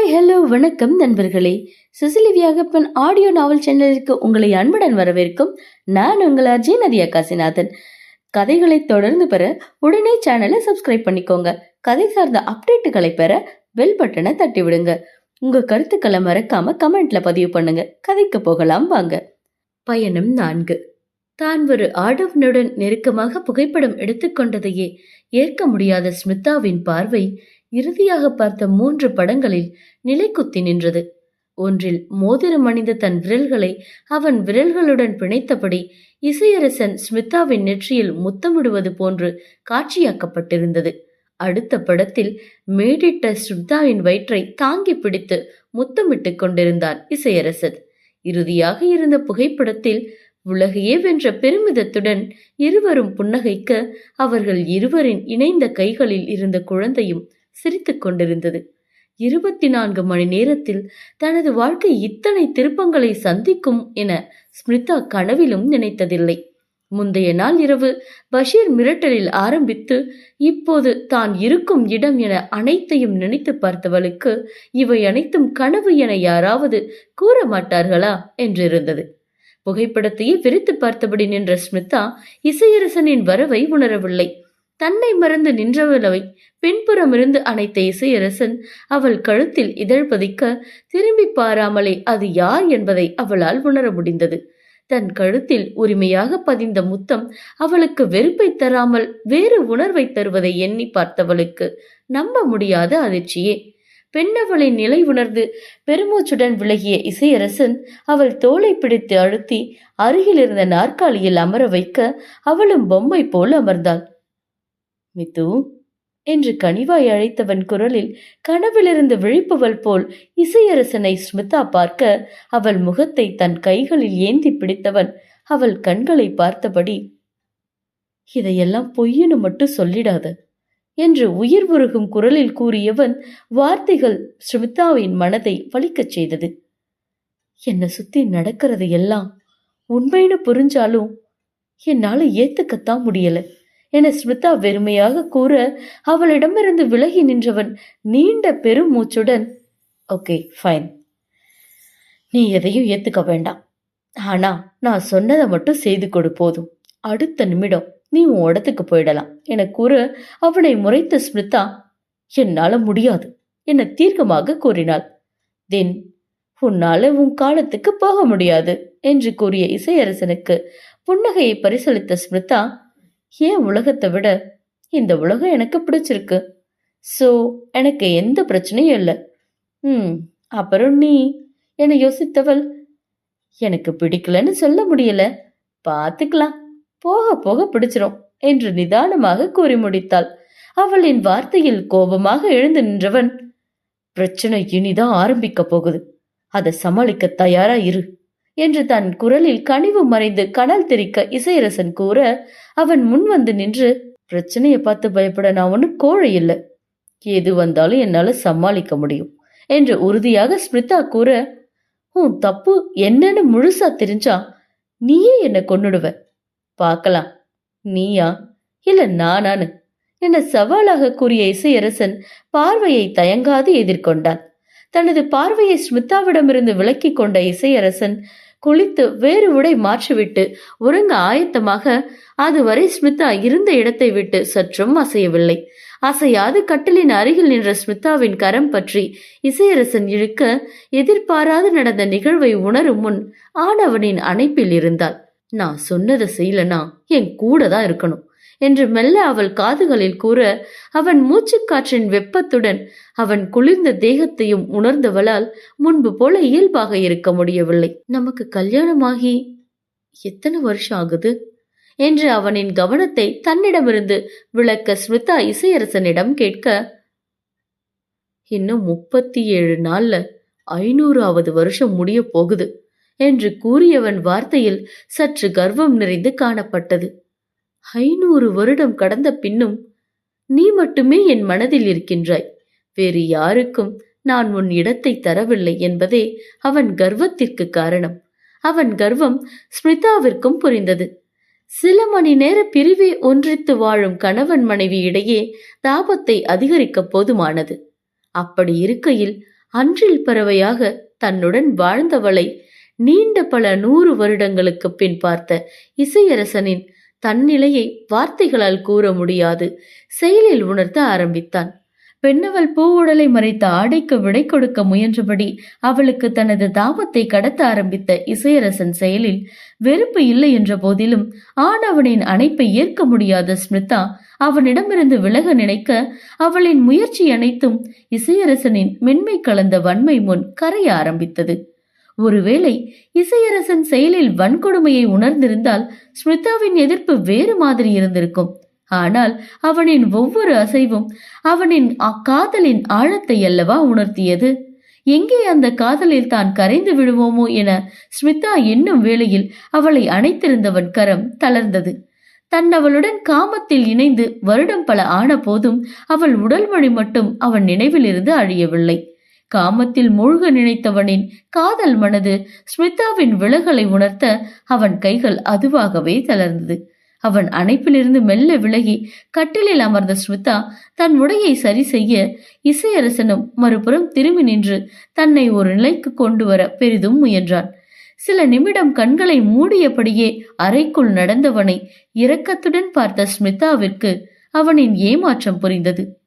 Hi hello வணக்கம் நண்பர்களே. சுசிலி Viyagappan audio நாவல் சேனலிற்கு உங்களை அன்புடன் வரவேற்கும் நான் உங்கள் அர்ஜய் நதியா காசிநாதன். கதைகளை தொடர்ந்து பெற உடனே சேனலை சப்ஸ்கிரைப் பண்ணிக்கோங்க. கதை சார்ந்த அப்டேட்டுகளை பெற பெல் பட்டனை தட்டி விடுங்க உங்க கருத்துக்களை மறக்காம கமெண்ட்ல பதிவு பண்ணுங்க. கதைக்கு போகலாம் வாங்க. பயணம் நான்கு. தான் ஒரு ஆடவனுடன் நெருக்கமாக புகைப்படம் எடுத்துக்கொண்டதையே ஏற்க முடியாத ஸ்மிதாவின் பார்வை இறுதியாக பார்த்த மூன்று படங்களில் நிலைக்குத்தி நின்றது. ஒன்றில் மோதிரம் அணிந்த தன் விரல்களை அவன் விரல்களுடன் பிணைத்தபடி இசையரசன் ஸ்மிதாவின் நெற்றியில் முத்தமிடுவது போன்று காட்சியாக்கப்பட்டிருந்தது. அடுத்த படத்தில் மேடிட்ட ஸ்மிதாவின் வயிற்றை தாங்கி பிடித்து முத்தமிட்டுக் கொண்டிருந்தான் இசையரசன். இறுதியாக இருந்த புகைப்படத்தில் உலகையே வென்ற பெருமிதத்துடன் இருவரும் புன்னகைக்க அவர்கள் இருவரின் இணைந்த கைகளில் இருந்த குழந்தையும் சிரித்துக் கொண்டிருந்தது. இருபத்தி நான்கு மணி நேரத்தில் தனது வாழ்க்கை இத்தனை திருப்பங்களை சந்திக்கும் என ஸ்மிருதா கனவிலும் நினைத்ததில்லை. முந்தைய நாள் இரவு பஷீர் மிரட்டலில் ஆரம்பித்து இப்போது தான் இருக்கும் இடம் என அனைத்தையும் நினைத்து பார்த்தவளுக்கு இவை அனைத்தும் கனவு என யாராவது கூற மாட்டார்களா என்றிருந்தது. புகைப்படத்தையே விரித்து பார்த்தபடி நின்ற ஸ்மிதா இசையரசனின் வரவை உணரவில்லை. தன்னை மறந்து நின்றவளவை பின்புறமிருந்து அணைத்த இசையரசன் அவள் கழுத்தில் இதழ் பதிக்க திரும்பி பாராமலே அது யார் என்பதை அவளால் உணர முடிந்தது. தன் கழுத்தில் உரிமையாக பதிந்த முத்தம் அவளுக்கு வெறுப்பை தராமல் வேறு உணர்வை தருவதை எண்ணி பார்த்தவளுக்கு நம்ப முடியாத அதிர்ச்சியே. பெண்ணவளின் நிலை உணர்ந்து பெருமூச்சுடன் விலகிய இசையரசன் அவள் தோலை பிடித்து அழுத்தி அருகில் இருந்த நாற்காலியில் அமர வைக்க அவளும் பொம்மை போல் அமர்ந்தாள். மித்து என்று கனிவாய் அழைத்தவன் குரலில் கனவிலிருந்து விழிப்பவள் போல் இசையரசனை ஸ்மிதா பார்க்க அவள் முகத்தை தன் கைகளில் ஏந்தி பிடித்தவன் அவள் கண்களை பார்த்தபடி இதையெல்லாம் பொய்யனு மட்டும் சொல்லிடாத என்று உயிர் உருகும் குரலில் கூறியவன் வார்த்தைகள் ஸ்மிதாவின் மனதை வலிக்கச் செய்தது. என்னை சுத்தி நடக்கிறது எல்லாம் உண்மைன்னு புரிஞ்சாலும் என்னால ஏத்துக்கத்தான் முடியல. என ஸ்மிதா வெறுமையாக கூற அவளிடமிருந்து விலகி நின்றவன் நீண்ட பெரும் மூச்சுடன் ஓகே ஃபைன். நீ எதையும் ஏத்துக்க வேண்டாம். ஆனா நான் சொன்னதை மட்டும் செய்து கொடு போதும். அடுத்த நிமிடம் நீ உன் இடத்துக்கு போயிடலாம் என கூற அவனை முறைத்த ஸ்மிருதா என்னால முடியாது என தீர்க்கமாக கூறினாள். தென் உன்னால உன் காலத்துக்கு போக முடியாது என்று கூறிய இசையரசனுக்கு புன்னகையை பரிசளித்த ஸ்மிருதா ஏன் உலகத்தை விட இந்த உலகம் எனக்கு பிடிச்சிருக்கு? ஸோ எனக்கு எந்த பிரச்சனையும் இல்லை. ம் அப்புறம் நீ என்னை யோசித்தவள்? எனக்கு பிடிக்கலன்னு சொல்ல முடியல. பார்த்துக்கலாம் போக போக பிடிச்சிரும் என்று நிதானமாக கூறி முடித்தாள். அவளின் வார்த்தையில் கோபமாக எழுந்து நின்றவன் பிரச்சனை இனிதான் ஆரம்பிக்க போகுது. அதை சமாளிக்க தயாரா இரு. என்று தன் குரலில் கனிவு மறைந்து கடல் தெரிக்க இசையரசன் கூற அவன் முன் வந்து நின்று பிரச்சனையை பார்த்து பயப்பட நான் ஒன்றும் கோழை இல்லை. எது வந்தாலும் என்னால் சமாளிக்க முடியும் என்று உறுதியாக ஸ்மிதா கூற உன் தப்பு என்னன்னு முழுசா தெரிஞ்சா நீயே என்னை கொன்னுடுவ. பார்க்கலாம். நீயா? இல்ல நானானு என சவாலாக கூறிய இசையரசன் பார்வையை தயங்காது எதிர்கொண்டான். தனது பார்வையை ஸ்மிதாவிடமிருந்து விலக்கி கொண்ட இசையரசன் குளித்து வேறு உடை மாற்றிவிட்டு உறங்க ஆயத்தமாக அதுவரை ஸ்மிதா இருந்த இடத்தை விட்டு சற்றும் அசையவில்லை. அசையாது கட்டிலின் அருகில் நின்ற ஸ்மிதாவின் கரம் பற்றி இசையரசன் இழுக்க எதிர்பாராது நடந்த நிகழ்வை உணரும் முன் ஆனவனின் அணைப்பில் இருந்தாள். நான் சொன்னதை செய்யலனா? என் கூட தான் இருக்கணும். என்று மெல்ல அவள் காதுகளில் கூற அவன் மூச்சுக்காற்றின் வெப்பத்துடன் அவன் குளிர்ந்த தேகத்தையும் உணர்ந்தவளால் முன்பு போல இயல்பாக இருக்க முடியவில்லை. நமக்கு கல்யாணமாகி எத்தனை வருஷம் ஆகுது? என்று அவனின் கவனத்தை தன்னிடமிருந்து விளக்க ஸ்மிதா இசையரசனிடம் கேட்க இன்னும் முப்பத்தி ஏழு நாள்ல ஐநூறாவது வருஷம் முடிய போகுது என்று கூறியவன் வார்த்தையில் சற்று கர்வம் நிறைந்து காணப்பட்டது. ஐநூறு வருடம் கடந்த பின்னும் நீ மட்டுமே என் மனதில் இருக்கின்றாய். வேறு யாருக்கும் நான் உன் இடத்தை தரவில்லை என்பதே அவன் கர்வத்திற்கு காரணம். அவன் கர்வம் ஸ்மிதாவிற்கும் புரிந்தது. சில மணி நேர பிரிவே ஒன்றித்து வாழும் கணவன் மனைவி இடையே தாபத்தை அதிகரிக்க போதுமானது. அப்படி இருக்கையில் அன்றில் பறவையாக தன்னுடன் வாழ்ந்தவளை நீண்ட பல நூறு வருடங்களுக்கு பின் பார்த்த இசையரசனின் தன்னிலையை வார்த்தைகளால் கூற முடியாது. செயலில் உணர்த்த ஆரம்பித்தான். பெண்ணவள் பூவுடலை மறைத்த ஆடைக்கு விடை கொடுக்க முயன்றபடி அவளுக்கு தனது தாபத்தை கடத்த ஆரம்பித்த இசையரசன் செயலில் வெறுப்பு இல்லை என்ற போதிலும் ஆணவனின் அணைப்பை ஏற்க முடியாத ஸ்மிதா அவனிடமிருந்து விலக நினைக்க அவளின் முயற்சி அனைத்தும் இசையரசனின் மென்மை கலந்த வன்மை முன் கரைய ஆரம்பித்தது. ஒருவேளை இசையரசன் செயலில் வன்கொடுமையை உணர்ந்திருந்தால் ஸ்மிதாவின் எதிர்ப்பு வேறு மாதிரி இருந்திருக்கும். ஆனால் அவனின் ஒவ்வொரு அசைவும் அவனின் அக்காதலின் ஆழத்தை அல்லவா உணர்த்தியது? எங்கே அந்த காதலில் தான் கரைந்து விடுவோமோ என ஸ்மிதா என்னும் வேளையில் அவளை அணைத்திருந்தவன் கரம் தளர்ந்தது. தன் அவளுடன் காமத்தில் இணைந்து வருடம் பல ஆன போதும் அவள் உடல் மொழி மட்டும் அவன் நினைவிலிருந்து அழியவில்லை. காமத்தில் மூழ்க நினைத்தவனின் காதல் மனது ஸ்மிதாவின் விலகலை உணர்த்த அவன் கைகள் அதுவாகவே தளர்ந்தது. அவன் அணைப்பிலிருந்து மெல்ல விலகி கட்டிலில் அமர்ந்த ஸ்மிதா தன் உடையை சரி செய்ய இசையரசனும் மறுபுறம் திரும்பி நின்று தன்னை ஒரு நிலைக்கு கொண்டு வர பெரிதும் முயன்றான். சில நிமிடம் கண்களை மூடியபடியே அறைக்குள் நடந்தவனை இரக்கத்துடன் பார்த்த ஸ்மிதாவிற்கு அவனின் ஏமாற்றம் புரிந்தது.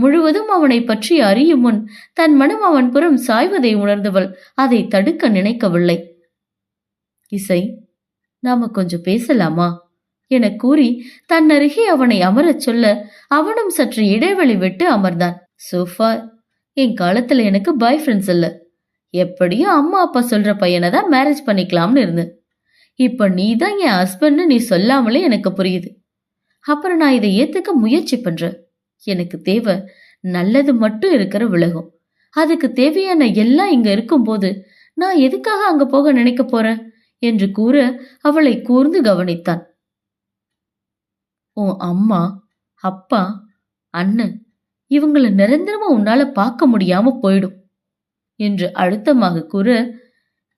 முழுவதும் அவனை பற்றி அறியும் முன் தன் மனம் அவன் புறம் சாய்வதை உணர்ந்தவள். அதை தடுக்க நினைக்கவில்லை. இசை நாம கொஞ்சம் பேசலாமா? என கூறி தன் அருகே அவனை அமரச் சொல்ல அவனும் சற்று இடைவெளி விட்டு அமர்ந்தான். சோஃபா என் காலத்துல எனக்கு பாய் ஃப்ரெண்ட்ஸ் இல்ல. எப்படியும் அம்மா அப்பா சொல்ற பையனை தான் மேரேஜ் பண்ணிக்கலாம்னு இருந்தேன் இப்ப நீ தான் என் ஹஸ்பண்ட்னு நீ சொல்லாமலே எனக்கு புரியுது. அப்புறம் நான் இதை ஏத்துக்க முயற்சி பண்றேன். எனக்கு தேவை நல்லது மட்டும் இருக்கிற உலகம் அதுக்கு தேவையான எல்லாம் இங்க இருக்கும்போது நான் எதுக்காக அங்க போக நினைக்க போறேன் என்று கூற அவளை கூர்ந்து கவனித்தான். உன் அம்மா அப்பா அண்ணன் இவங்களை நிரந்தரமா உன்னால பார்க்க முடியாம போயிடும் என்று அழுத்தமாக கூற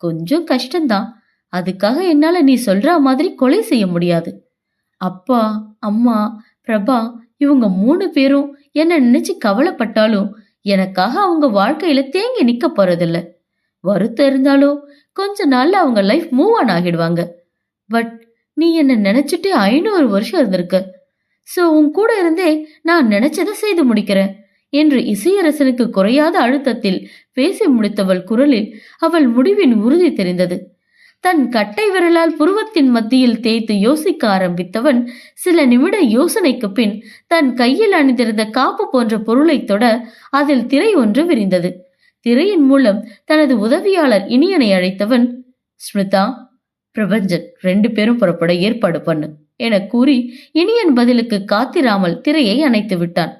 கொஞ்சம் கஷ்டம்தான். அதுக்காக என்னால நீ சொல்ற மாதிரி கொலை செய்ய முடியாது. அப்பா அம்மா பிரபா இவங்க மூணு பேரும் என்ன நினைச்சு கவலைப்பட்டாலும் எனக்காக அவங்க வாழ்க்கையில தேங்கி நிக்க போறதில்ல. வருத்தம் இருந்தாலும் கொஞ்ச நாள்ல அவங்க லைஃப் மூவ் ஆன் ஆகிடுவாங்க. பட் நீ என்ன நினைச்சிட்டு ஐநூறு வருஷம் இருந்திருக்க. சோ உன் கூட இருந்தே நான் நினைச்சதை செய்து முடிக்கிறேன் என்று இசையரசனுக்கு குறையாத அழுத்தத்தில் பேசி முடித்தவள் குரலில் அவள் முடிவின் உறுதி தெரிந்தது. தன் கட்டை விரலால் புருவத்தின் மத்தியில் தேய்த்து யோசிக்க ஆரம்பித்தவன் சில நிமிட யோசனைக்கு பின் தன் கையில் அணிந்திருந்த காப்பு போன்ற பொருளை தொட அதில் திரை ஒன்று விரிந்தது. திரையின் மூலம் தனது உதவியாளர் இனியனை அழைத்தவன் ஸ்மிதா பிரபஞ்சன் ரெண்டு பேரும் புறப்பட ஏற்பாடு பண்ணு என கூறி இனியன் பதிலுக்கு காத்திராமல் திரையை அணைத்து விட்டான்.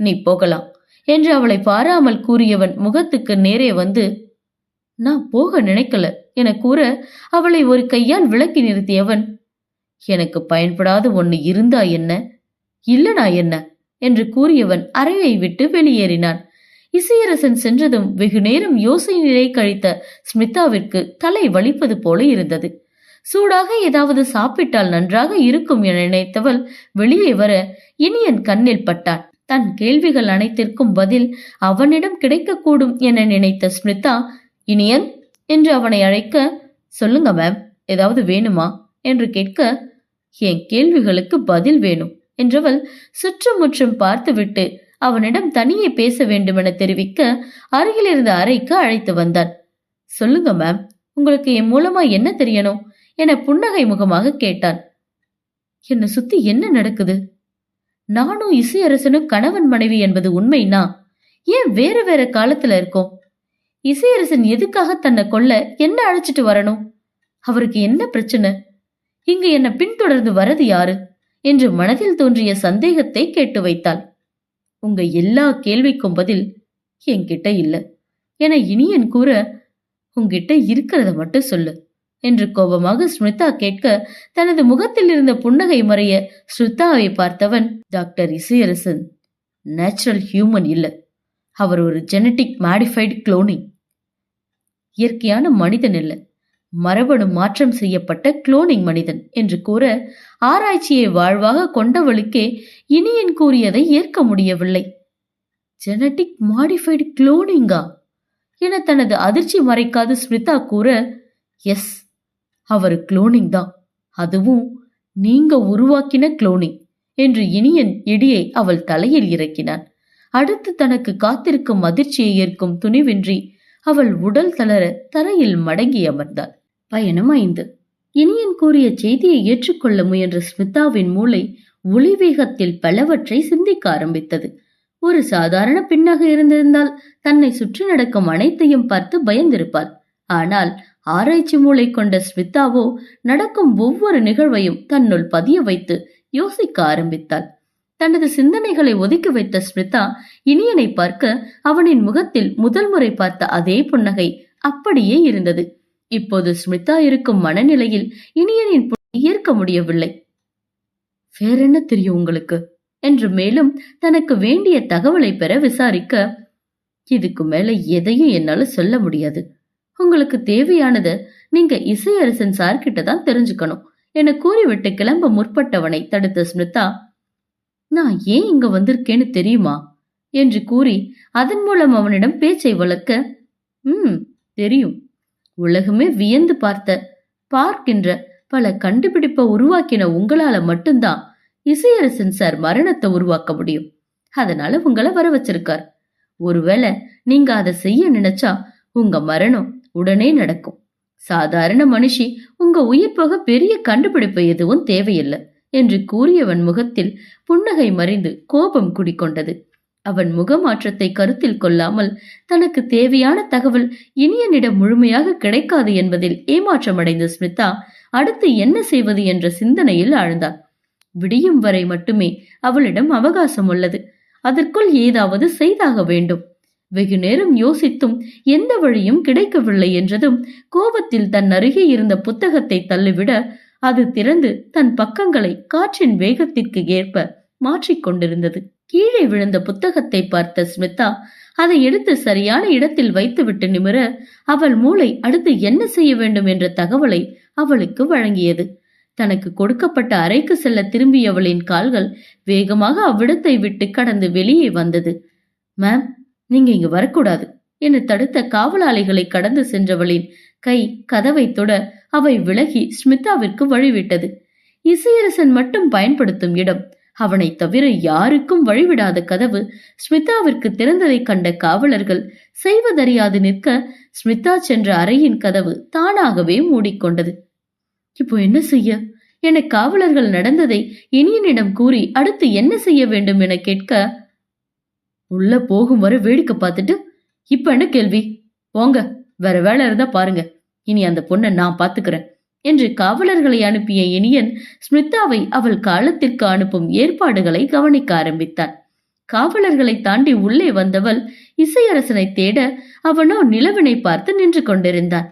நீ போகலாம் என்று அவளை பாராமல் கூறியவன் முகத்துக்கு நேரே வந்து நான் போக நினைக்கல. என கூற அவளை ஒரு கையால் விளக்கி நிறுத்தியவன். எனக்கு பயன்படாத ஒன்னு இருந்தா என்ன? இல்லனா என்ன? என்று கூறியவன் அறையை விட்டு வெளியேறினான். இசையரசன் சென்றதும் வெகு நேரம் யோசனை கழித்த ஸ்மிதாவிற்கு தலை வலிப்பது போல இருந்தது. சூடாக ஏதாவது சாப்பிட்டால் நன்றாக இருக்கும் என நினைத்தவள் வெளியே வர இனியன் கண்ணில் பட்டான். தன் கேள்விகள் அனைத்திற்கும் பதில் அவனிடம் கிடைக்கக்கூடும் என நினைத்த ஸ்மிதா இனியன் என்று அவனை அழைக்க சொல்லுங்க மேம் ஏதாவது வேணுமா? என்று கேட்க என் கேள்விகளுக்கு பதில் வேணும் என்றவள் சுற்றுமுற்றும் பார்த்துவிட்டு அவனிடம் தனியே பேச வேண்டுமென தெரிவிக்க அருகில் இருந்த அறைக்கு அழைத்து வந்தான் சொல்லுங்க மேம் உங்களுக்கு என் மூலமா என்ன தெரியணும்? என புன்னகை முகமாக கேட்டான். என்னை சுத்தி என்ன நடக்குது? நானும் இசையரசனும் கணவன் மனைவி என்பது உண்மைனா? ஏன் வேற வேற காலத்துல இருக்கோம்? இசையரசன் எதுக்காக தன்னை கொல்ல என்ன அழைச்சிட்டு வரணும்? அவருக்கு என்ன பிரச்சனை? இங்கு என்ன பின்தொடர்ந்து வரது யாரு? என்று மனதில் தோன்றிய சந்தேகத்தை கேட்டு வைத்தாள். உங்க எல்லா கேள்விக்கும் பதில் என்கிட்ட இல்ல. என இனியன் கூற உங்கிட்ட இருக்கிறத மட்டும் சொல்லு என்று கோபமாக ஸ்மிதா கேட்க தனது முகத்தில் இருந்த புன்னகை மறைய ஸ்ருதாவை பார்த்தவன் டாக்டர் இசையரசன். நேச்சுரல் ஹியூமன் இல்ல. அவர் ஒரு ஜெனட்டிக் மாடிஃபைடு குளோனிங் இயற்கையான மனிதன் இல்லை. மரபணு மாற்றம் செய்யப்பட்ட குளோனிங் மனிதன் என்று கூற ஆராய்ச்சியை வாழ்வாக கொண்டவளுக்கே இனியன் கூறியதை ஏற்க முடியவில்லை. ஜெனட்டிக் மாடிஃபைடு குளோனிங்கா என தனது அதிர்ச்சி மறைக்காது ஸ்மிதா கூற எஸ் அவர் குளோனிங் தான். அதுவும் நீங்க உருவாக்கின குளோனிங் என்று இனியன் இடியை அவள் தலையில் இறக்கினான். அடுத்து தனக்கு காத்திருக்கும் அதிர்ச்சியை ஏற்கும் துணிவின்றி அவள் உடல் தளர தரையில் மடங்கி அமர்ந்தாள். பயணம் ஐந்து. இனியன் கூறிய செய்தியை ஏற்றுக்கொள்ள முயன்ற ஸ்மிதாவின் மூளை ஒளி வேகத்தில் பலவற்றை சிந்திக்க ஆரம்பித்தது. ஒரு சாதாரண பெண்ணாக இருந்திருந்தால் தன்னை சுற்றி நடக்கும் அனைத்தையும் பார்த்து பயந்திருப்பாள். ஆனால் ஆராய்ச்சி மூளை கொண்ட ஸ்மிதாவோ நடக்கும் ஒவ்வொரு நிகழ்வையும் தன்னுள் பதிய வைத்து யோசிக்க ஆரம்பித்தாள். தனது சிந்தனைகளை ஒதுக்கி வைத்த ஸ்மிதா இனியனை பார்க்க அவனின் முகத்தில் முதல் முறை பார்த்த அதே புன்னகை அப்படியே இருந்தது. இப்போது ஸ்மிதா இருக்கும் மனநிலையில் இனியனின் ஏற்க முடியவில்லை. வேறென்ன தெரியும் உங்களுக்கு? என்று மேலும் தனக்கு வேண்டிய தகவலை பெற விசாரிக்க இதுக்கு மேல எதையும் என்னால சொல்ல முடியாது. உங்களுக்கு தேவையானது நீங்க இசையரசன் சார்கிட்ட தான் தெரிஞ்சுக்கணும் என கூறிவிட்டு கிளம்ப முற்பட்டவனை தடுத்த ஸ்மிதா நான் ஏன் இங்க வந்திருக்கேன்னு தெரியுமா? என்று கூறி அதன் மூலம் அவனிடம் பேச்சை வளர்க்க ம் தெரியும். உலகமே வியந்து பார்த்த பார்க்கின்ற பல கண்டுபிடிப்பை உருவாக்கின உங்களால மட்டும்தான் இசையரசன் சார் மரணத்தை உருவாக்க முடியும். அதனால உங்களை வர வச்சிருக்கார். ஒருவேளை நீங்க அதை செய்ய நினைச்சா உங்க மரணம் உடனே நடக்கும். சாதாரண மனுஷி உங்க உயிர் போக பெரிய கண்டுபிடிப்பு எதுவும் தேவையில்லை. என்று கூறியவன் முகத்தில் புன்னகை மறைந்து கோபம் குடிக்கொண்டது அவன் முகமாற்றத்தை கருத்தில் கொள்ளாமல் தனக்கு தேவையான தகவல் இனியனிடம் முழுமையாக கிடைக்காது என்பதில் ஏமாற்றமடைந்த ஸ்மிதா அடுத்து என்ன செய்வது என்ற சிந்தனையில் ஆழ்ந்தாள். விடியும் வரை மட்டுமே அவளிடம் அவகாசம் உள்ளது. அதற்குள் ஏதாவது செய்தாக வேண்டும். வெகு நேரம் யோசித்தும் எந்த வழியும் கிடைக்கவில்லை என்றதும் கோபத்தில் தன் அருகே இருந்த புத்தகத்தை தள்ளிவிட அது திறந்து தன் பக்கங்களை காற்றின் வேகத்திற்கு ஏற்ப மாற்றிக்கொண்டிருந்தது கீழே விழுந்த புத்தகத்தை பார்த்த ஸ்மிதா அதை எடுத்து சரியான இடத்தில் வைத்துவிட்டு நிமிர அவள் மூளை அடுத்து என்ன செய்ய வேண்டும் என்ற தகவலை அவளுக்கு வழங்கியது. தனக்கு கொடுக்கப்பட்ட அறைக்கு செல்ல திரும்பியவளின் கால்கள் வேகமாக அவ்விடத்தை விட்டு கடந்து வெளியே வந்தது. மேம் நீங்க இங்க வரக்கூடாது என தடுத்த காவலாளிகளை கடந்து சென்றவளின் கை கதவை தொட அவை விலகி ஸ்மிதாவிற்கு வழிவிட்டது. இசையரசன் மட்டும் பயன்படுத்தும் இடம். அவனை தவிர யாருக்கும் வழிவிடாத கதவு ஸ்மிதாவிற்கு திறந்ததை கண்ட காவலர்கள் செய்வதறியாது நிற்க ஸ்மிதா சென்ற அறையின் கதவு தானாகவே மூடிக்கொண்டது. இப்போ என்ன செய்ய என காவலர்கள் நடந்ததை இனியனிடம் கூறி அடுத்து என்ன செய்ய வேண்டும் என கேட்க உள்ள போகும் வரை வேடிக்கை பார்த்துட்டு இப்ப என்ன கேள்வி? போங்க வேற வேலை இருந்தா பாருங்க. இனி அந்த பொண்ணை நான் பாத்துக்கிறேன் என்று காவலர்களை அனுப்பிய இனியன் ஸ்மிதாவை அவள் காலத்திற்கு அனுப்பும் ஏற்பாடுகளை கவனிக்க ஆரம்பித்தான் காவலர்களை தாண்டி உள்ளே வந்தவள் இசையரசனை தேட அவனோ நிலவினை பார்த்து நின்று கொண்டிருந்தான்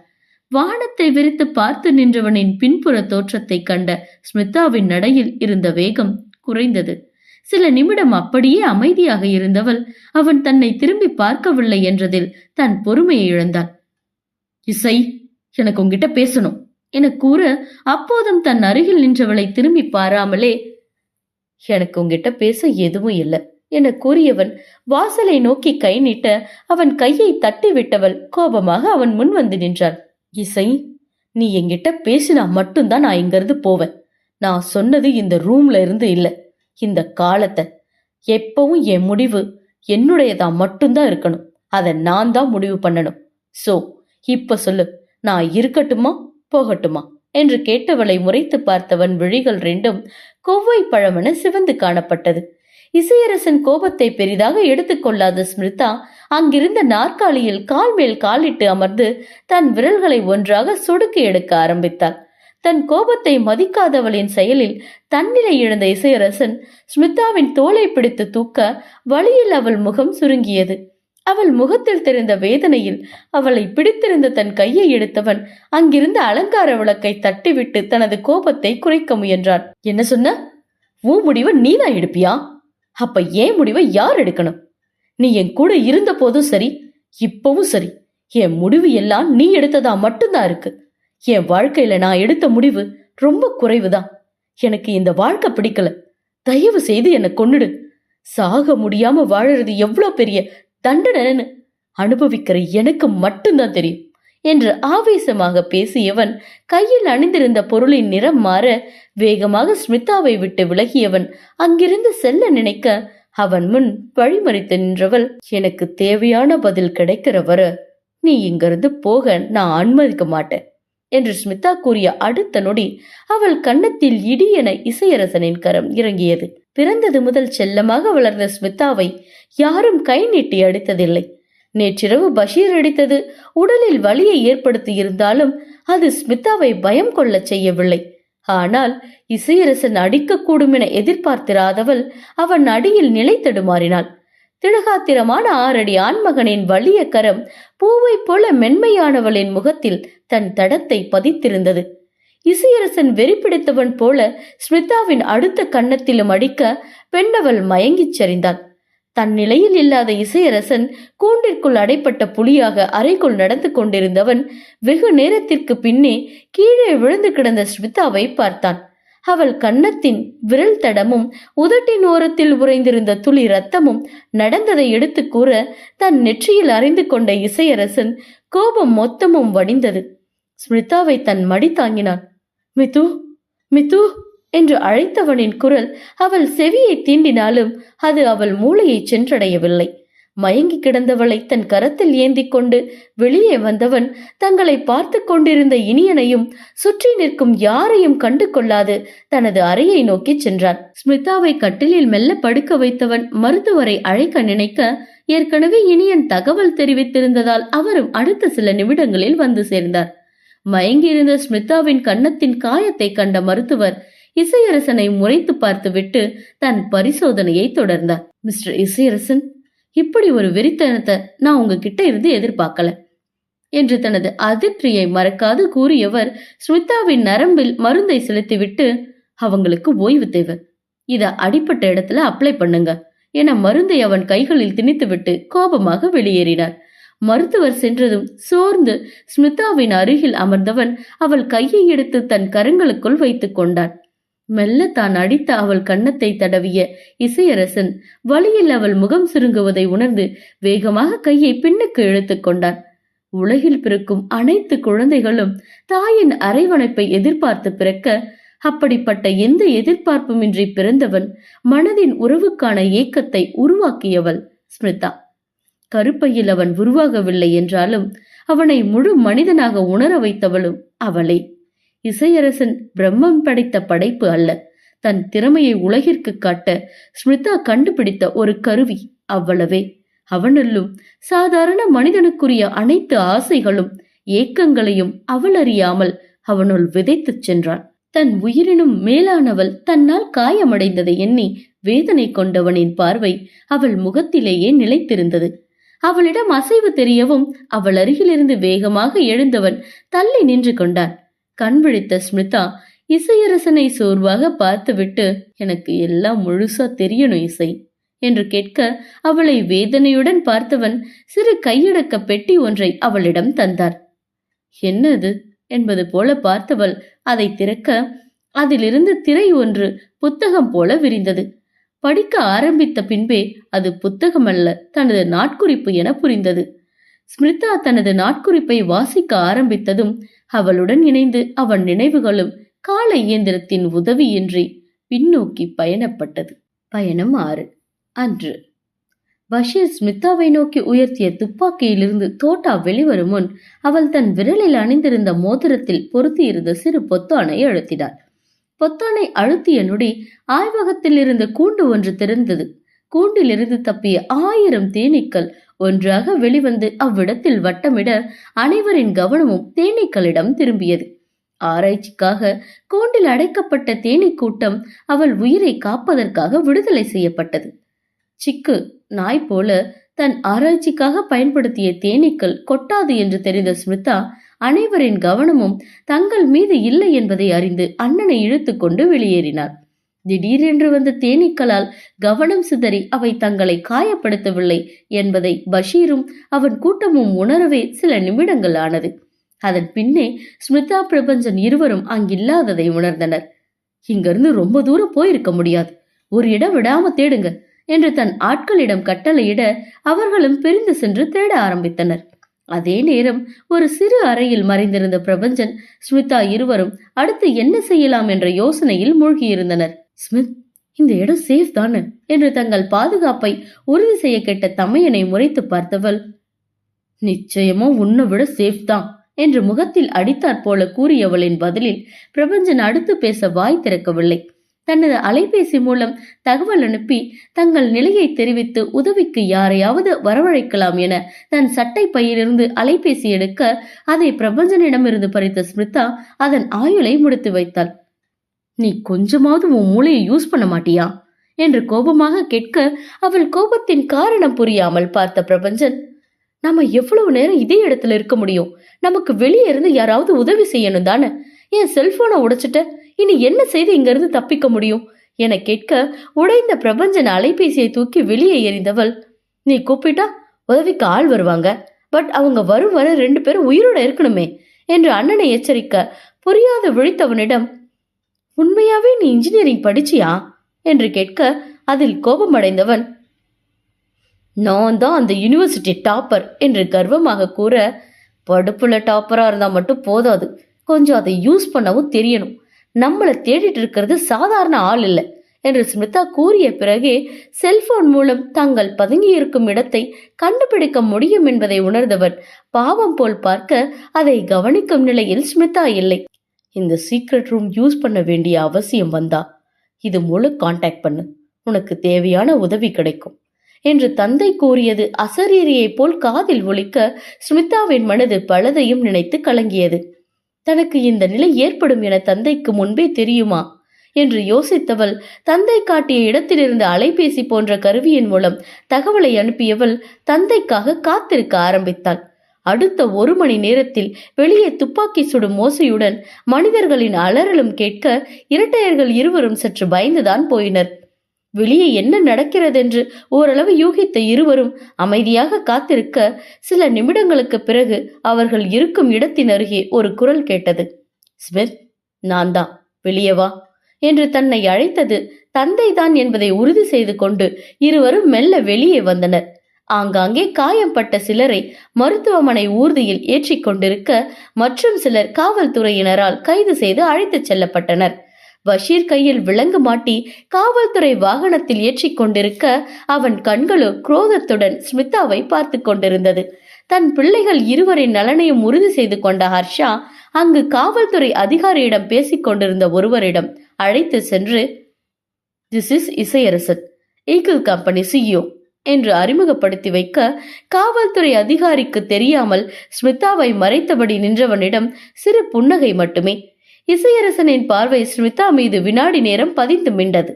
வானத்தை விரித்து பார்த்து நின்றவனின் பின்புற தோற்றத்தை கண்ட ஸ்மிதாவின் நடையில் இருந்த வேகம் குறைந்தது. சில நிமிடம் அப்படியே அமைதியாக இருந்தவள் அவன் தன்னை திரும்பி பார்க்கவில்லை என்றதில் தன் பொறுமையை இழந்தாள். இசை எனக்கு உங்ககிட்ட பேசணும். என கூற அப்போதும் தன் அருகில் நின்றவளை திரும்பி பாராமலே எனக்கு உங்ககிட்ட பேச எதுவும் இல்லை என கூறியவன் வாசலை நோக்கி கை நீட்ட அவன் கையை தட்டி விட்டவள் கோபமாக அவன் முன் வந்து நின்றான் இசை நீ என்கிட்ட பேசினா மட்டும்தான் நான் இங்கிருந்து போவேன். நான் சொன்னது இந்த ரூம்ல இருந்து இல்லை. இந்த காலத்தை எப்பவும் என் முடிவு என்னுடையதா மட்டும்தான் இருக்கணும். அதை நான் தான் முடிவு பண்ணணும். சோ இப்ப சொல்லு. நான் இருக்கட்டுமா போகட்டுமா? என்று கேட்டவளை முறைத்து பார்த்தவன் விழிகள் ரெண்டும் கொவ்வை பழமென சிவந்து காணப்பட்டது. இசையரசன் கோபத்தை பெரிதாக எடுத்துக்கொள்ளாத ஸ்மிருதா அங்கிருந்த நாற்காலியில் கால் மேல் காலிட்டு அமர்ந்து தன் விரல்களை ஒன்றாக சொடுக்கு எடுக்க ஆரம்பித்தாள். தன் கோபத்தை மதிக்காதவளின் செயலில் தன்னிலை இழந்த இசையரசன் ஸ்மிதாவின் தோலை பிடித்து தூக்க வழியில் அவள் முகம் சுருங்கியது. அவள் முகத்தில் தெரிந்த வேதனையில் அவளை பிடித்திருந்த தன் கையை எடுத்தவன் அங்கிருந்த அலங்கார விளக்கை தட்டிவிட்டு தனது கோபத்தை குறைக்க முயன்றான். என்ன சொன்ன? உன் முடிவை நீதான் எடுப்பியா? அப்ப ஏன் முடிவை யார் எடுக்கணும்? நீ என் கூட இருந்த போதும் சரி இப்பவும் சரி. என் முடிவு எல்லாம் நீ எடுத்ததா மட்டும்தான் இருக்கு. என் வாழ்க்கையில நான் எடுத்த முடிவு ரொம்ப குறைவுதான். எனக்கு இந்த வாழ்க்கை பிடிக்கல. தயவு செய்து என்னை கொன்னுடு. சாக முடியாம வாழறது எவ்வளோ பெரிய தண்டனன் அனுபவிக்கிற எனக்கு மட்டும்தான் தெரியும் என்று ஆவேசமாக பேசியவன் கையில் அணிந்திருந்த பொருளின் நிறம் மாற வேகமாக ஸ்மிதாவை விட்டு விலகியவன் அங்கிருந்து செல்ல நினைக்க அவன் முன் வழிமறித்து நின்றவள் எனக்கு தேவையான பதில் கிடைக்கிற வர நீ இங்கிருந்து போக நான் அனுமதிக்க மாட்டேன் என்று ஸ்மிதா கூறிய அடுத்த நொடி அவள் கன்னத்தில் இடி என இசையரசனின் கரம் இறங்கியது. பிறந்தது முதல் செல்லமாக வளர்ந்த ஸ்மிதாவை யாரும் கை நீட்டி அடித்ததில்லை. நேற்றிரவு பஷீர் அடித்தது உடலில் வலியை ஏற்படுத்தி இருந்தாலும் அது ஸ்மிதாவை பயம் கொள்ளச் செய்யவில்லை. ஆனால் இசையரசன் அடிக்கக்கூடும் என எதிர்பார்த்திராதவள் அவன் அடியில் நிலை தடுமாறினாள். திடகாத்திரமான ஆறடி ஆண்மகனின் வலிய கரம் பூவைப் போல மென்மையானவளின் முகத்தில் தன் தடத்தை பதித்திருந்தது. இசையரசன் வெறிப்பிடித்தவன் போல ஸ்மிதாவின் அடுத்த கன்னத்திலும் அடிக்க பெண்ணவள் மயங்கிச் சரிந்தாள் தன் நிலையில் இல்லாத இசையரசன் கூண்டிற்குள் அடைப்பட்ட புலியாக அறைக்குள் நடந்து கொண்டிருந்தவன் வெகு நேரத்திற்கு பின்னே கீழே விழுந்து கிடந்த ஸ்மிதாவை பார்த்தான். அவள் கன்னத்தின் விரல் தடமும் உதட்டின் ஓரத்தில் உறைந்திருந்த துளி ரத்தமும் நடந்ததை எடுத்து கூற தன் நெற்றியில் அறிந்து கொண்ட இசையரசன் கோபம் மொத்தமும் வடிந்தது. ஸ்மிருதாவை தன் மடி தாங்கினான். மிது மிது என்று அழைத்தவனின் குரல் அவள் செவியை தீண்டினாலும் அது அவள் மூளையை சென்றடையவில்லை. மயங்கி கிடந்தவளை தன் கரத்தில் ஏந்தி கொண்டு வெளியே வந்தவன் தங்களை பார்த்து கொண்டிருந்த இனியனையும் சுற்றி நிற்கும் யாரையும் கண்டு கொள்ளாது தனது அறையை நோக்கி சென்றான். ஸ்மிதாவை கட்டிலில் மெல்ல படுக்க வைத்தவன் மருத்துவரை அழைக்க நினைக்க ஏற்கனவே இனியன் தகவல் தெரிவித்திருந்ததால் அவரும் அடுத்த சில நிமிடங்களில் வந்து சேர்ந்தார். மயங்கியிருந்த ஸ்மிதாவின் கன்னத்தின் காயத்தை கண்ட மருத்துவர் இசையரசனை முறைத்து பார்த்துவிட்டு தன் பரிசோதனையை தொடர்ந்தார். மிஸ்டர் இசையரசன் இப்படி ஒரு வெறித்தனத்தை நான் உங்ககிட்ட இருந்து எதிர்பார்க்கல என்று தனது அதிர்ச்சியை மறக்காது கூறியவர் ஸ்மிதாவின் நரம்பில் மருந்தை செலுத்திவிட்டு அவங்களுக்கு ஓய்வு தேவை. இத அடிப்பட்ட இடத்துல அப்ளை பண்ணுங்க என மருந்தை அவன் கைகளில் திணித்துவிட்டு கோபமாக வெளியேறினார். மருத்துவர் சென்றதும் சோர்ந்து ஸ்மிதாவின் அருகில் அமர்ந்தவன் அவள் கையை எடுத்து தன் கரங்களுக்குள் வைத்துக் கொண்டான். மெல்ல தான் அடித்த அவள் கன்னத்தை தடவிய இசையரசன் வழியில் அவள் முகம் சுருங்குவதை உணர்ந்து வேகமாக கையை பின்னுக்கு இழுத்துக் கொண்டான். உலகில் பிறக்கும் அனைத்து குழந்தைகளும் தாயின் அரைவணைப்பை எதிர்பார்த்து பிறக்க அப்படிப்பட்ட எந்த எதிர்பார்ப்புமின்றி பிறந்தவன் மனதின் உறவுக்கான ஏக்கத்தை உருவாக்கியவள் ஸ்மிதா. கருப்பையில் அவன் உருவாகவில்லை என்றாலும் அவனை முழு மனிதனாக உணர வைத்தவளும் அவளே. இசையரசன் பிரம்மம் படைத்த படைப்பு அல்ல. தன் திறமையை உலகிற்கு காட்ட ஸ்மிருதா கண்டுபிடித்த ஒரு கருவி அவ்வளவே. அவனுள்ளும் சாதாரண மனிதனுக்குரிய அனைத்து ஆசைகளும் ஏக்கங்களையும் அவள் அறியாமல் அவனுள் விதைத்துச் சென்றான். தன் உயிரினும் மேலானவள் தன்னால் காயமடைந்ததை எண்ணி வேதனை கொண்டவனின் பார்வை அவள் முகத்திலேயே நிலைத்திருந்தது. அவளிடம் அசைவு தெரியவும் அவள் அருகிலிருந்து வேகமாக எழுந்தவன் தள்ளி நின்று கொண்டான். கண் விழித்த ஸ்மிதா இசையரசனை சோர்வாக பார்த்துவிட்டு எனக்கு எல்லாம் முழுசா தெரியணும் இசை என்று கேட்க அவளை வேதனையுடன் பார்த்தவன் சிறு கையடக்க பெட்டி ஒன்றை அவளிடம் தந்தார். என்னது? என்பது போல பார்த்தவள் அதை திறக்க அதிலிருந்து திரை ஒன்று புத்தகம் போல விரிந்தது. படிக்க ஆரம்பித்த பின்பே அது புத்தகமல்ல தனது நாட்குறிப்பு என புரிந்தது. ஸ்மிருதா தனது நாட்குறிப்பை வாசிக்க ஆரம்பித்ததும் அவளுடன் இணைந்து அவன் நினைவுகளும் கால இயந்திரத்தின் உதவியின்றி பின்னோக்கி பயணப்பட்டது. பயணம் ஆறு. அன்று. பஷீர் ஸ்மிதாவை நோக்கி உயர்த்திய துப்பாக்கியிலிருந்து தோட்டா வெளிவரும் முன் அவள் தன் விரலில் அணிந்திருந்த மோதிரத்தில் பொருத்தியிருந்த சிறு பொத்தானை அழுத்தினாள். பொத்தானை அழுத்திய நொடி ஆய்வகத்தில் இருந்த கூண்டு ஒன்று திறந்தது. கூண்டிலிருந்து தப்பிய ஆயிரம் தேனீக்கள் ஒன்றாக வெளிவந்து அவ்விடத்தில் வட்டமிட அனைவரின் கவனமும் தேனீக்களிடம் திரும்பியது. ஆராய்ச்சிக்காக கூண்டில் அடைக்கப்பட்ட தேனீ கூட்டம் அவள் உயிரை காப்பதற்காக விடுதலை செய்யப்பட்டது. சிக்கு நாய் போல தன் ஆராய்ச்சிக்காக பயன்படுத்திய தேனீக்கள் கொட்டாது என்று தெரிந்த ஸ்மிதா அனைவரின் கவனமும் தங்கள் மீது இல்லை என்பதை அறிந்து அண்ணனை இழுத்துக்கொண்டு வெளியேறினார். திடீரென்று வந்த தேனீக்களால் கவனம் சிதறி அவை தங்களை காயப்படுத்தவில்லை என்பதை பஷீரும் அவன் கூட்டமும் உணரவே சில நிமிடங்கள் ஆனது. அதன் பின்னே ஸ்மிதா பிரபஞ்சன் இருவரும் அங்கில்லாததை உணர்ந்தனர். இங்கிருந்து ரொம்ப தூரம் போயிருக்க முடியாது. ஒரு இடம் விடாம தேடுங்க என்று தன் ஆட்களிடம் கட்டளையிட அவர்களும் பிரிந்து சென்று தேட ஆரம்பித்தனர். அதே நேரம் ஒரு சிறு அறையில் மறைந்திருந்த பிரபஞ்சன் ஸ்மிதா இருவரும் அடுத்து என்ன செய்யலாம் என்ற யோசனையில் மூழ்கியிருந்தனர். ஸ்மித் இந்த இடம் சேஃப் தானே? என்று தங்கள் பாதுகாப்பை உறுதி செய்ய கேட்ட தமையனை முறைத்து பார்த்தவள் நிச்சயமா உன்னை விட சேஃப் தான் என்று முகத்தில் அடித்தாற் போல கூறியவளின் பதிலில் பிரபஞ்சன் அடுத்து பேச வாய் திறக்கவில்லை. தனது அலைபேசி மூலம் தகவல் அனுப்பி தங்கள் நிலையை தெரிவித்து உதவிக்கு யாரையாவது வரவழைக்கலாம் என தன் சட்டை பையிலிருந்து அலைபேசி எடுக்க அதை பிரபஞ்சனிடமிருந்து பறித்த ஸ்மிருதா அதன் ஆயுளை முடித்து வைத்தாள். நீ கொஞ்சமாவது உன் மூளையை யூஸ் பண்ண மாட்டியா? என்று கோபமாக கேட்க அவள் கோபத்தின் காரணம் புரியாமல் பார்த்த பிரபஞ்சன் நம்ம எவ்வளவு நேரம் இதே இடத்துல இருக்க முடியும்? நமக்கு வெளியே இருந்து யாராவது உதவி செய்யணும் தானே? என் செல்போனை உடைச்சிட்ட இனி என்ன செய்து இங்கிருந்து தப்பிக்க முடியும்? என கேட்க உடைந்த பிரபஞ்சன் அலைபேசியை தூக்கி வெளியே எறிந்தவள். நீ கூப்பிட்டா? உதவிக்கு ஆள் வருவாங்க. பட் அவங்க வரும் வர ரெண்டு பேரும் உயிரோட இருக்கணுமே என்று அண்ணனை எச்சரிக்க புரியாத விழித்தவனிடம் உண்மையாவே நீ இன்ஜினியரிங் படிச்சியா? என்று கேட்க அதில் கோபமடைந்தவன் நான் தான் அந்த யூனிவர்சிட்டி டாப்பர் என்று கர்வமாக கூற படுப்புல டாப்பரா இருந்தா மட்டும் போதாது. கொஞ்சம் அதை யூஸ் பண்ணவும் தெரியணும். நம்மளை தேடிட்டு இருக்கிறது சாதாரண ஆள் இல்லை என்று ஸ்மிதா கூறிய பிறகே செல்போன் மூலம் தாங்கள் பதுங்கியிருக்கும் இடத்தை கண்டுபிடிக்க முடியும் என்பதை உணர்ந்தவர் பாவம் போல் பார்க்க அதை கவனிக்கும் நிலையில் ஸ்மிதா இல்லை. இந்த சீக்ரெட் ரூம் யூஸ் பண்ண வேண்டிய அவசியம் வந்தா? இது முழு காண்டாக்ட் பண்ணு. உனக்கு தேவையான உதவி கிடைக்கும். என்று தந்தை கூறியது அசரீரியைப் போல் காதில் ஒழிக்க ஸ்மிதாவின் மனது பலதையும் நினைத்து கலங்கியது. தனக்கு இந்த நிலை ஏற்படும் என தந்தைக்கு முன்பே தெரியுமா? என்று யோசித்தவள் தந்தை காட்டிய இடத்திலிருந்து அலைபேசி போன்ற கருவியின் மூலம் தகவலை அனுப்பியவள் தந்தைக்காக காத்திருக்க ஆரம்பித்தாள். அடுத்த ஒரு மணி நேரத்தில் வெளியே துப்பாக்கி சுடும் மோசையுடன் மனிதர்களின் அலறலும் கேட்க இரட்டையர்கள் இருவரும் சற்று பயந்துதான் போயினர். வெளியே என்ன நடக்கிறதென்று ஓரளவு யூகித்த இருவரும் அமைதியாக காத்திருக்க சில நிமிடங்களுக்கு பிறகு அவர்கள் இருக்கும் இடத்தின் அருகே ஒரு குரல் கேட்டது. ஸ்மித் நான் தான். வெளியே வா. என்று தன்னை அழைத்தது தந்தைதான் என்பதை உறுதி செய்து கொண்டு இருவரும் மெல்ல வெளியே வந்தனர். ஆங்காங்கே காயம்பட்ட சிலரை மருத்துவமனை ஊர்தியில் ஏற்றிக்கொண்டிருக்க மற்றும் சிலர் காவல்துறையினரால் கைது செய்து அழைத்துச் செல்லப்பட்டனர். பஷீர் கையில் விலங்கு மாட்டி காவல்துறை வாகனத்தில் ஏற்றிக் கொண்டிருக்க அவன் கண்களோ குரோதத்துடன் ஸ்மிதாவை பார்த்து கொண்டிருந்தது. தன் பிள்ளைகள் இருவரின் நலனையும் உறுதி செய்து கொண்ட ஹர்ஷா அங்கு காவல்துறை அதிகாரியிடம் பேசிக் கொண்டிருந்த ஒருவரிடம் அழைத்து சென்று this is Isaiyarasan eagle company CEO என்று அறிமுகப்படுத்தி வைக்க காவல்துறை அதிகாரிக்கு தெரியாமல் ஸ்மிதாவை மறைத்தபடி நின்றவனிடம் சிறு புன்னகை மட்டுமே இசையரசனின் பார்வை ஸ்மிதா மீது வினாடி நேரம் பதிந்து மிண்டது.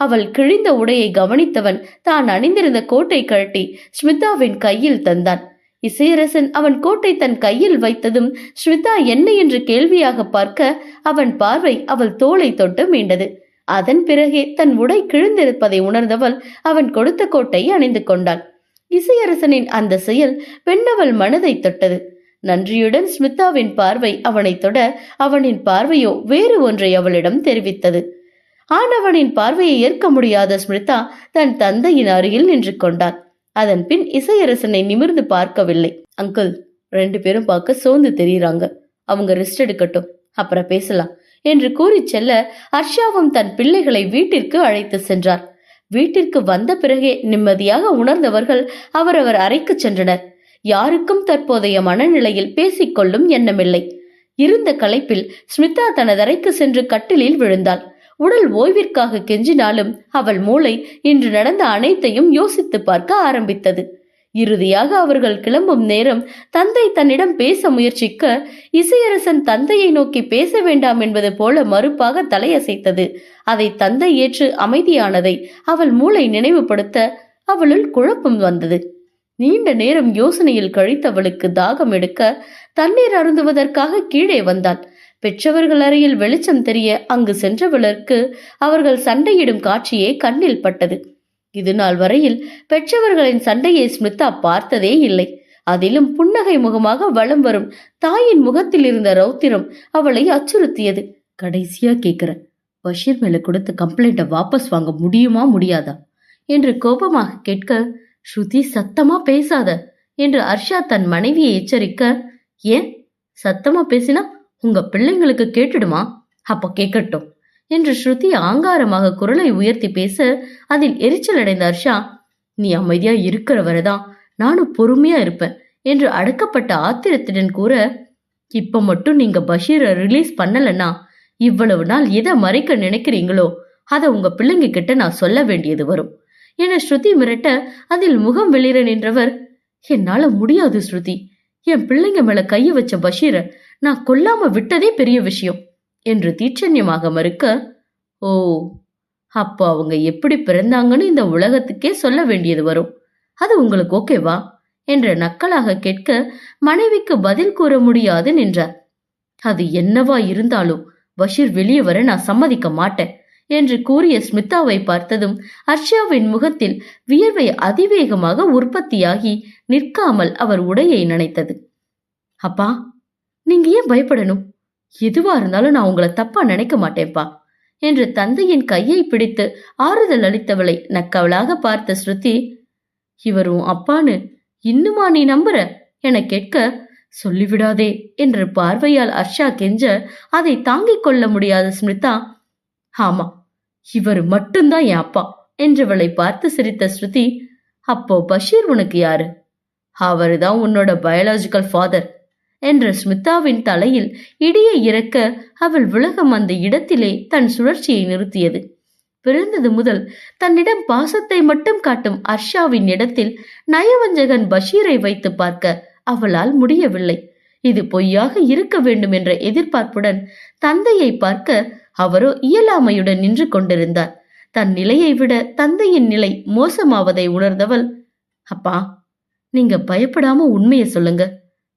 அவள் கிழிந்த உடையை கவனித்தவன் தான் அணிந்திருந்த கோட்டை கழட்டி ஸ்மிதாவின் கையில் தந்தான். இசையரசன் அவன் கோட்டை தன் கையில் வைத்ததும் ஸ்மிதா என்ன என்று கேள்வியாக பார்க்க அவன் பார்வை அவள் தோளை தொட்டு மீண்டது. அதன் பிறகே தன் உடை கிழிந்திருப்பதை உணர்ந்தவள் அவன் கொடுத்த கோட்டை அணிந்து கொண்டாள். இசையரசனின் அந்த செயல் பெண்ணவள் மனதை தொட்டது. நன்றியுடன் ஸ்மிதாவின் பார்வை அவனை தொட அவனின் பார்வையோ வேறு ஒன்றை அவளிடம் தெரிவித்தது. ஆனவனின் பார்வையை ஏற்க முடியாத ஸ்மிதா தன் தந்தையின் அருகில் நின்று கொண்டாள் அதன் பின் இசையரசனை நிமிர்ந்து பார்க்கவில்லை. அங்கிள் ரெண்டு பேரும் பார்க்க சோர்ந்து தெரியுறாங்க. அவங்க ரெஸ்ட் எடுக்கட்டும். அப்புறம் பேசலாம் என்று கூறிச் செல்ல ஹர்ஷாவும் தன் பிள்ளைகளை வீட்டிற்கு அழைத்து சென்றார். வீட்டிற்கு வந்த பிறகே நிம்மதியாக உணர்ந்தவர்கள் அவரவர் அறைக்கு சென்றனர். யாருக்கும் தற்போதைய மனநிலையில் பேசிக்கொள்ளும் எண்ணமில்லை. இருந்த களைப்பில் ஸ்மிதா தனது அறைக்கு சென்று கட்டிலில் விழுந்தாள். உடல் ஓய்விற்காக கெஞ்சினாலும் அவள் மூளை இன்று நடந்த அனைத்தையும் யோசித்து பார்க்க ஆரம்பித்தது. இறுதியாக அவர்கள் கிளம்பும் நேரம் தந்தை தன்னிடம் பேச முயற்சிக்க இசையரசன் தந்தையை நோக்கி பேச வேண்டாம் என்பது போல மறுப்பாக தலையசைத்தது. அதை தந்தை ஏற்று அமைதியானதை அவள் மூளை நினைவுபடுத்த அவளுள் குழப்பம் வந்தது. நீண்ட நேரம் யோசனையில் கழித்தவளுக்கு தாகம் எடுக்க தண்ணீர் அருந்துவதற்காக கீழே வந்தாள் பெற்றவர்கள் அறையில் வெளிச்சம் தெரிய அங்கு சென்றவளுக்கு அவர்கள் சண்டையிடும் காட்சியே கண்ணில் பட்டது. இது நாள் வரையில் பெற்றவர்களின் சண்டையை ஸ்மிதா பார்த்ததே இல்லை. அதிலும் புன்னகை முகமாக வலம் வரும் தாயின் முகத்தில் இருந்த ரௌத்திரம் அவளை அச்சுறுத்தியது. கடைசியா கேக்குற பஷீர் மேல கொடுத்த கம்ப்ளைண்ட்டை வாபஸ் வாங்க முடியுமா முடியாதா? என்று கோபமாக கேட்க ஸ்ருதி சத்தமா பேசாத என்று அர்ஷா தன் மனைவியை எச்சரிக்க ஏன்? சத்தமா பேசினா உங்க பிள்ளைங்களுக்கு கேட்டுடுமா? அப்ப கேட்கட்டும் என்று ஸ்ருதி ஆங்காரமாக குரலை உயர்த்தி பேச அதில் எரிச்சல் அடைந்த ஹர்ஷா நீ அமைதியா இருக்கிற வரைதான் நானும் பொறுமையா இருப்பேன் என்று அடக்கப்பட்ட ஆத்திரத்துடன் கூற இப்ப மட்டும் நீங்க பஷீரை ரிலீஸ் பண்ணலன்னா இவ்வளவு நாள் எதை மறைக்க நினைக்கிறீங்களோ அதை உங்க பிள்ளைங்க கிட்ட நான் சொல்ல வேண்டியது வரும். என ஸ்ருதி மிரட்ட அதில் முகம் வெளிர நின்றவர் என்னால முடியாது ஸ்ருதி. என் பிள்ளைங்க மேல கைய வச்ச பஷீரை நான் கொல்லாம விட்டதே பெரிய விஷயம் என்று தீட்சண்யமாக மறுக்க ஓ அப்போ அவங்க எப்படி பிறந்தாங்கன்னு இந்த உலகத்துக்கே சொல்ல வேண்டியது வரும். அது உங்களுக்கு ஓகேவா? என்ற நக்கலாக கேட்க மனைவிக்கு பதில் கூற முடியாது நின்றார். அது என்னவா இருந்தாலும் பஷீர் வெளியே வர நான் சம்மதிக்க மாட்டேன். என்று கூறிய ஸ்மிதாவை பார்த்ததும் ஹர்ஷாவின் முகத்தில் வியர்வை அதிவேகமாக உற்பத்தியாகி நிற்காமல் அவர் உடையை நனைத்தது. அப்பா நீங்க ஏன் பயப்படணும்? எதுவா இருந்தாலும் நான் உங்களை தப்பா நினைக்க மாட்டேன்ப்பா என்று தந்தையின் கையை பிடித்து ஆறுதல் அளித்தவளை நக்கவளாக பார்த்த ஸ்ருதி இவரும் அப்பான்னு இன்னுமா நீ நம்புற? என கேட்க சொல்லிவிடாதே என்று பார்வையால் அர்ஷா கெஞ்ச அதை தாங்கிக் கொள்ள முடியாத ஸ்மிருதா ஆமா இவர் மட்டும்தான் என் அப்பா என்றவளை பார்த்து சிரித்த ஸ்ருதி அப்போ பஷீர் உனக்கு யாரு? அவருதான் உன்னோட பயாலஜிக்கல் ஃபாதர் என்ற ஸ்மிதாவின் தலையில் இடியை இறக்க அவள் உலகம் அந்த இடத்திலே தன் சுழற்சியை நிறுத்தியது. பிறந்தது முதல் தன்னிடம் பாசத்தை மட்டும் காட்டும் அர்ஷாவின் இடத்தில் நயவஞ்சகன் பஷீரை வைத்து பார்க்க அவளால் முடியவில்லை. இது பொய்யாக இருக்க வேண்டும் என்ற எதிர்பார்ப்புடன் தந்தையை பார்க்க அவரோ இயலாமையுடன் நின்று கொண்டிருந்தார். தன் நிலையை விட தந்தையின் நிலை மோசமாவதை உணர்ந்தவள் அப்பா நீங்க பயப்படாம உண்மையை சொல்லுங்க.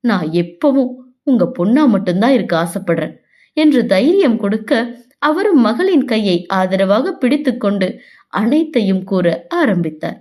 நான் எப்பவும் உங்க பொண்ணா மட்டும்தான் இருக்க ஆசைப்படுறேன் என்று தைரியம் கொடுக்க அவரும் மகளின் கையை ஆதரவாக பிடித்துக்கொண்டு அனைத்தையும் கூற ஆரம்பித்தார்.